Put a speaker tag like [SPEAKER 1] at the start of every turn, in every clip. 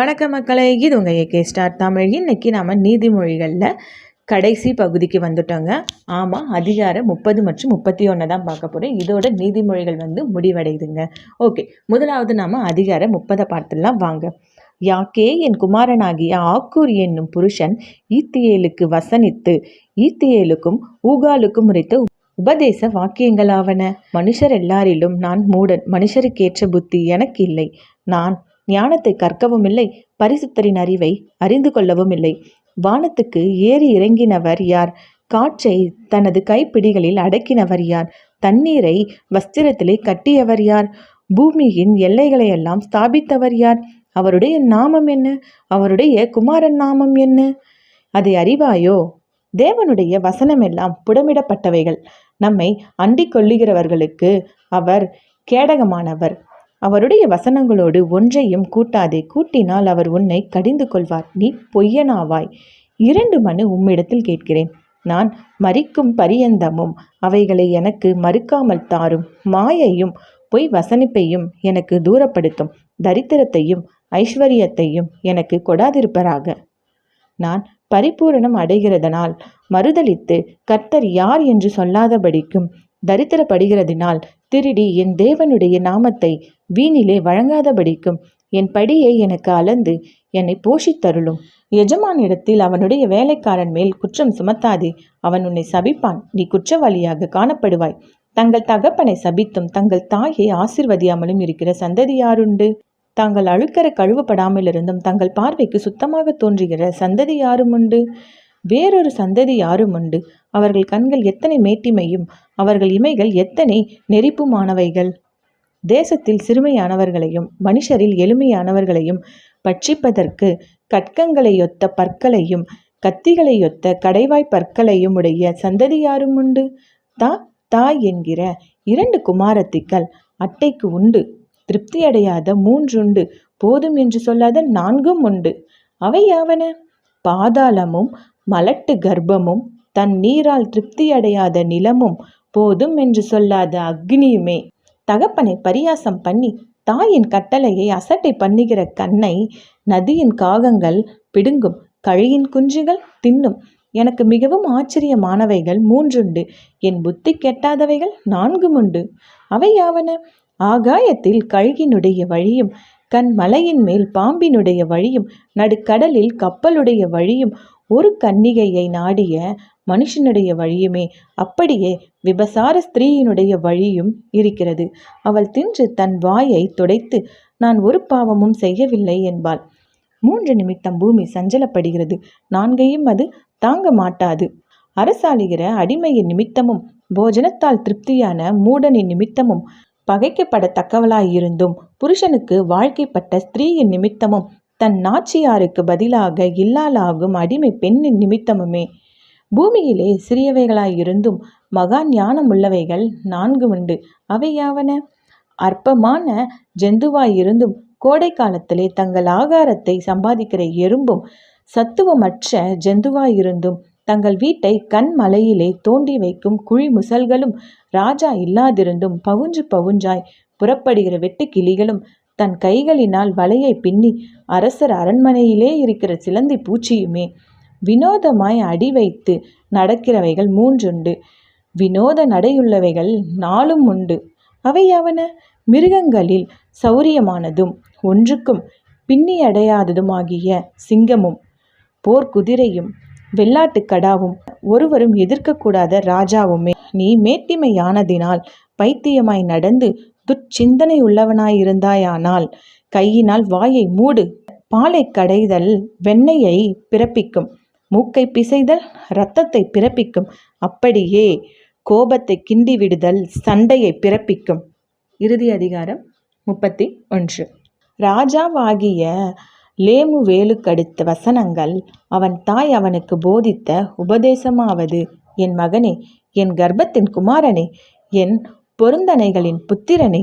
[SPEAKER 1] வணக்க மக்களே இது உங்கள் ஏகே ஸ்டார் தமிழ். இன்னைக்கு நாம் நீதிமொழிகளில் கடைசி பகுதிக்கு வந்துட்டோங்க. ஆமாம் அதிகாரம் முப்பது மற்றும் முப்பத்தி ஒன்று தான் பார்க்க போகிறோம் இதோட நீதிமொழிகள் வந்து முடிவடையுதுங்க. ஓகே முதலாவது நாம் அதிகாரம் முப்பதை பார்த்துலாம் வாங்க. யாக்கே என் குமாரனாகிய ஆக்கூர் என்னும் புருஷன் ஈத்தியேலுக்கு வசனித்து ஈத்தியேலுக்கும் ஊகாலுக்கும் உரைத்த உபதேச வாக்கியங்களாவன. மனுஷர் எல்லாரிலும் நான் மூடன் மனுஷருக்கேற்ற புத்தி எனக்கு இல்லை. நான் ஞானத்தை கற்கவும் இல்லை பரிசுத்தரின் அறிவை அறிந்து கொள்ளவும் இல்லை வானத்துக்கு ஏறி இறங்கினவர் யார்? காற்றை தனது கைப்பிடிகளில் அடக்கினவர் யார்? தண்ணீரை வஸ்திரத்திலே கட்டியவர் யார்? பூமியின் எல்லைகளையெல்லாம் ஸ்தாபித்தவர் யார்? அவருடைய நாமம் என்ன? அவருடைய குமாரன் நாமம் என்ன? அதை அறிவாயோ? தேவனுடைய வசனமெல்லாம் புடமிடப்பட்டவைகள். நம்மை அண்டிக் கொள்ளுகிறவர்களுக்கு அவர் கேடகமானவர். அவருடைய வசனங்களோடு ஒன்றையும் கூட்டாதே. கூட்டினால் அவர் உன்னை கடிந்து கொள்வார். நீ பொய்யனாவாய். இரண்டு மனு உம்மிடத்தில் கேட்கிறேன். நான் மறிக்கும் பரியந்தமும் அவைகளை எனக்கு மறுக்காமல் தாரும். மாயையும் பொய் வசனிப்பையும் எனக்கு தூரப்படுத்தும். தரித்திரத்தையும் ஐஸ்வர்யத்தையும் எனக்கு கொடாதிருப்பராக. நான் பரிபூரணம் அடைகிறதனால் மறுதலித்து கர்த்தர் யார் என்று சொல்லாதபடிக்கும் தரித்திரப்படுகிறதினால் திருடி என் தேவனுடைய நாமத்தை வீணிலே வழங்காதபடிக்கும் என் படியை எனக்கு அளந்து என்னை போஷித்தருளும். எஜமானிடத்தில் அவனுடைய வேலைக்காரன் மேல் குற்றம் சுமத்தாதே அவன் உன்னை சபிப்பான். நீ குற்றவாளியாக காணப்படுவாய். தங்கள் தகப்பனை சபித்தும் தங்கள் தாயை ஆசிர்வதியாமலும் இருக்கிற சந்ததி யாருண்டு? தாங்கள் அழுக்கற கழுவப்படாமலிருந்தும் தங்கள் பார்வைக்கு சுத்தமாக தோன்றுகிற சந்ததி யாரும் உண்டு வேறொரு சந்ததி யாரும் உண்டு? அவர்கள் கண்கள் எத்தனை மேட்டிமையும் அவர்கள் இமைகள் எத்தனை நெறிப்புமானவைகள்? தேசத்தில் சிறுமையானவர்களையும் மனுஷரில் எளிமையானவர்களையும் பட்சிப்பதற்கு கட்கங்களையொத்த பற்களையும் கத்திகளையொத்த கடைவாய் பற்களையும் உடைய சந்ததி யாரும் உண்டு? தா தாய் என்கிற இரண்டு குமாரத்திகள் அட்டைக்கு உண்டு. திருப்தியடையாத மூன்றுண்டு. போதும் என்று சொல்லாத நான்கும் உண்டு. அவை யாவன? பாதாளமும் மலட்டு கர்ப்பமும் தன் நீரால் திருப்தியடையாத நிலமும் போதும் என்று சொல்லாத அக்னியுமே. தகப்பனை பரியாசம் பண்ணி தாயின் கட்டளையை அசட்டை பண்ணுகிற கண்ணை நதியின் காகங்கள் பிடுங்கும் கழியின் குஞ்சுகள் தின்னும். எனக்கு மிகவும் ஆச்சரியமானவைகள் மூன்றுண்டு. என் புத்தி கெட்டாதவைகள் நான்கும் உண்டு அவை யாவன? ஆகாயத்தில் கழுகினுடைய வழியும் கண் மலையின் மேல் பாம்பினுடைய வழியும் நடுக்கடலில் கப்பலுடைய வழியும் ஒரு கன்னிகையை நாடிய மனுஷனுடைய வழியுமே அப்படியே விபசார ஸ்திரீயினுடைய வழியும் இருக்கிறது. அவள் தின்று தன் வாயை துடைத்து நான் ஒரு பாவமும் செய்யவில்லை என்பாள். மூன்று நிமித்தம் பூமி சஞ்சலப்படுகிறது. நான்கையும் அது தாங்க மாட்டாது. அரசாளுகிற அடிமையின் நிமித்தமும் போஜனத்தால் திருப்தியான மூடனின் நிமித்தமும் பகைக்கப்படத்தக்கவளாயிருந்தும் புருஷனுக்கு வாழ்க்கைப்பட்ட ஸ்திரீயின் நிமித்தமும் தன் நாச்சியாருக்கு பதிலாக இல்லாலாகும் அடிமை பெண்ணின் நிமித்தமுமே. பூமியிலே சிறியவைகளாயிருந்தும் மகா ஞானமுள்ளவைகள் நான்கு உண்டு. அவை யாவன? அற்பமான ஜந்துவாயிருந்தும் கோடை காலத்திலே தங்கள் ஆகாரத்தை சம்பாதிக்கிற எறும்பும் சத்துவமற்ற ஜந்துவாயிருந்தும் தங்கள் வீட்டை கண் மலையிலே தோண்டி வைக்கும் குழி முசல்களும் ராஜா இல்லாதிருந்தும் பவுஞ்சு பவுஞ்சாய் புறப்படுகிற வெட்டு கிளிகளும் தன் கைகளினால் வலையை பின்னி அரசர் அரண்மனையிலே இருக்கிற சிலந்தி பூச்சியுமே வினோதமாய் அடி வைத்து நடக்கிறவைகள் மூன்றுண்டு. வினோத நடையுள்ளவைகள் நாளும் உண்டு. அவை யாவன? மிருகங்களில் சௌரியமானதும் ஒன்றுக்கும் பின்னியடையாததுமாகிய சிங்கமும் போர்க்குதிரையும் வெள்ளாட்டு கடாவும் ஒருவரும் எதிர்க்கக்கூடாத ராஜாவுமே. நீ மேட்டிமையானதினால் பைத்தியமாய் நடந்து துச்சிந்தனை உள்ளவனாயிருந்தாயானால் கையினால் வாயை மூடு. பாலை கடைதல் வெண்ணெயை பிறப்பிக்கும். மூக்கை பிசைதல் இரத்தத்தை பிறப்பிக்கும். அப்படியே கோபத்தை கிண்டி விடுதல் சண்டையை பிறப்பிக்கும். இறுதி அதிகாரம் முப்பத்தி ஒன்று. ராஜாவாகிய லேமு வேலுக்கடுத்த வசனங்கள் அவன் தாய் அவனுக்கு போதித்த உபதேசமாவது என் மகனே என் கர்ப்பத்தின் குமாரனே என் பொருந்தனைகளின் புத்திரனே.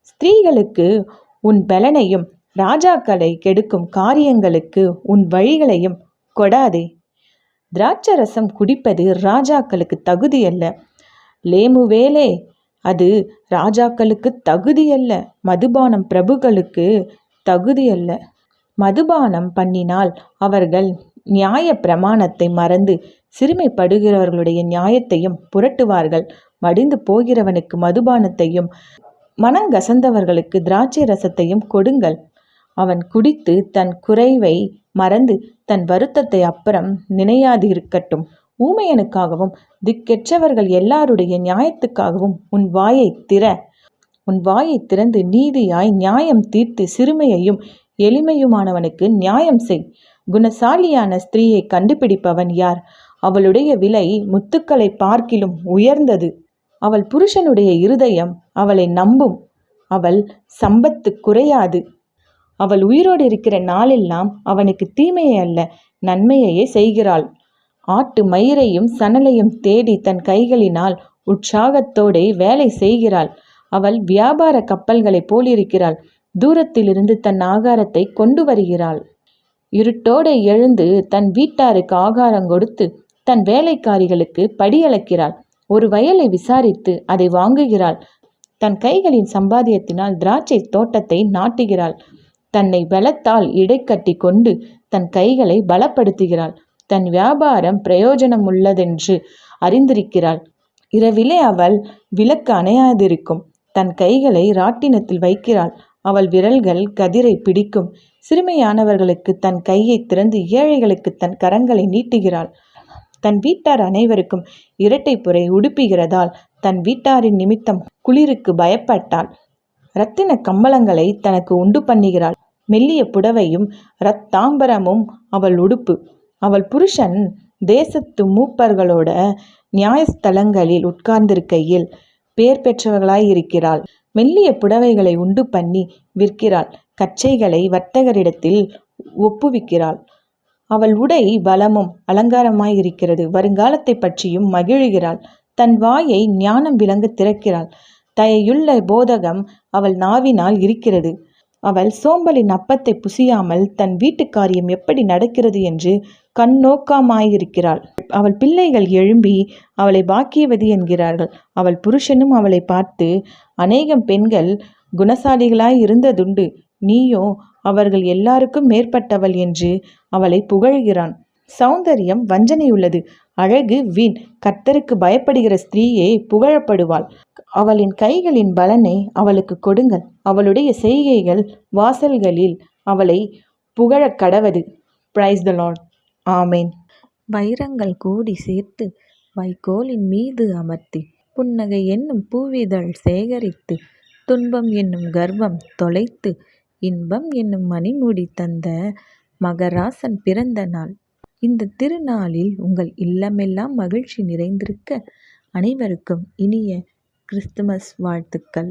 [SPEAKER 1] ஸ்திரீகளுக்கு உன் பலனையும் ராஜாக்களை கெடுக்கும் காரியங்களுக்கு உன் வழிகளையும் கொடாதே. திராட்சரசம் குடிப்பது ராஜாக்களுக்கு தகுதியல்ல. லேமுவேலே அது ராஜாக்களுக்கு தகுதியல்ல. மதுபானம் பிரபுக்களுக்கு தகுதியல்ல. மதுபானம் பண்ணினால் அவர்கள் நியாய பிரமாணத்தை மறந்து சிறுமைப்படுகிறவர்களுடைய நியாயத்தையும் புரட்டுவார்கள். மடிந்து போகிறவனுக்கு மதுபானத்தையும் மனங்கசந்தவர்களுக்கு திராட்சை ரசத்தையும் கொடுங்கள். அவன் குடித்து தன் குறைவை மறந்து தன் வருத்தத்தை அப்புறம் நினையாதிருக்கட்டும். ஊமையனுக்காகவும் திக்கெற்றவர்கள் எல்லாருடைய நியாயத்துக்காகவும் உன் வாயை திற. உன் வாயை திறந்து நீதியாய் நியாயம் தீர்த்து சிறுமையையும் எளிமையுமானவனுக்கு நியாயம் செய். குணசாலியான ஸ்திரீயை கண்டுபிடிப்பவன் யார்? அவளுடைய விலை முத்துக்களை பார்க்கிலும் உயர்ந்தது. அவள் புருஷனுடைய இருதயம் அவளை நம்பும். அவள் சம்பத்து குறையாது. அவள் உயிரோடு இருக்கிற நாளெல்லாம் அவனுக்கு தீமையை அல்ல நன்மையையே செய்கிறாள். ஆட்டு மயிரையும் சணலையும் தேடி தன் கைகளினால் உற்சாகத்தோடே வேலை செய்கிறாள். அவள் வியாபார கப்பல்களைப் போலிருக்கிறாள். தூரத்திலிருந்து தன் ஆகாரத்தை கொண்டு வருகிறாள். இருட்டோடு எழுந்து தன் வீட்டாருக்கு ஆகாரம் கொடுத்து தன் வேலைக்காரிகளுக்கு படியளக்கிறாள். ஒரு வயலை விசாரித்து அதை வாங்குகிறாள். தன் கைகளின் சம்பாதியத்தினால் திராட்சை தோட்டத்தை நாட்டுகிறாள். தன்னை பலத்தால் இடைக்கட்டி கொண்டு தன் கைகளை பலப்படுத்துகிறாள். தன் வியாபாரம் பிரயோஜனம் உள்ளதென்று அறிந்திருக்கிறாள். இரவிலே அவள் விளக்கு அணையாதிருக்கும். தன் கைகளை ராட்டினத்தில் வைக்கிறாள். அவள் விரல்கள் கதிரை பிடிக்கும். சிறுமையானவர்களுக்கு தன் கையை திறந்து ஏழைகளுக்கு தன் கரங்களை நீட்டுகிறாள். தன் வீட்டார் அனைவருக்கும் இரட்டை புரை உடுப்புகிறதால் தன் வீட்டாரின் நிமித்தம் குளிருக்கு பயப்பட்டாள். இரத்தின கம்பளங்களை தனக்கு உண்டு பண்ணுகிறாள். மெல்லிய புடவையும் இரத்தாம்பரமும் அவள் உடுப்பு. அவள் புருஷன் தேசத்து மூப்பர்களோட நியாயஸ்தலங்களில் உட்கார்ந்திருக்கையில் பேர் பெற்றவர்களாயிருக்கிறாள். மெல்லிய புடவைகளை உண்டு பண்ணி விற்கிறாள். கச்சைகளை வர்த்தகரிடத்தில் ஒப்புவிக்கிறாள். அவள் உடை பலமும் அலங்காரமாயிருக்கிறது. வருங்காலத்தை பற்றியும் மகிழுகிறாள். தன் வாயை ஞானம் விளங்க திறக்கிறாள். தயையுள்ள போதகம் அவள் நாவினால் இருக்கிறது. அவள் சோம்பலின் அப்பத்தை புசியாமல் தன் வீட்டு காரியம் எப்படி நடக்கிறது என்று கண்ணோக்காமாயிருக்கிறாள். அவள் பிள்ளைகள் எழும்பி அவளை பாக்கியவதி என்கிறார்கள். அவள் புருஷனும் அவளை பார்த்து அநேகம் பெண்கள் குணசாலிகளாய் இருந்ததுண்டு நீயோ அவர்கள் எல்லாருக்கும் மேற்பட்டவள் என்று அவளை புகழ்கிறான். சௌந்தரியம் வஞ்சனையுள்ளது. அழகு வீண். கர்த்தருக்கு பயப்படுகிற ஸ்திரீயே புகழப்படுவாள். அவளின் கைகளின் பலனை அவளுக்கு கொடுங்கள். அவளுடைய செய்கைகள் வாசல்களில் அவளை புகழக் கடவது. பிரைஸ் த லார்ட் ஆமேன்
[SPEAKER 2] வைரங்கள் கூடி சேர்த்து வைக்கோலின் மீது அமர்த்தி புன்னகை என்னும் பூவிதழ் சேகரித்து துன்பம் என்னும் கர்வம் தொலைத்து இன்பம் என்னும் மணிமுடி தந்த மகராசன் பிறந்த நாள். இந்த திருநாளில் உங்கள் இல்லமெல்லாம் மகிழ்ச்சி நிறைந்திருக்க அனைவருக்கும் இனிய கிறிஸ்துமஸ் வாழ்த்துக்கள்.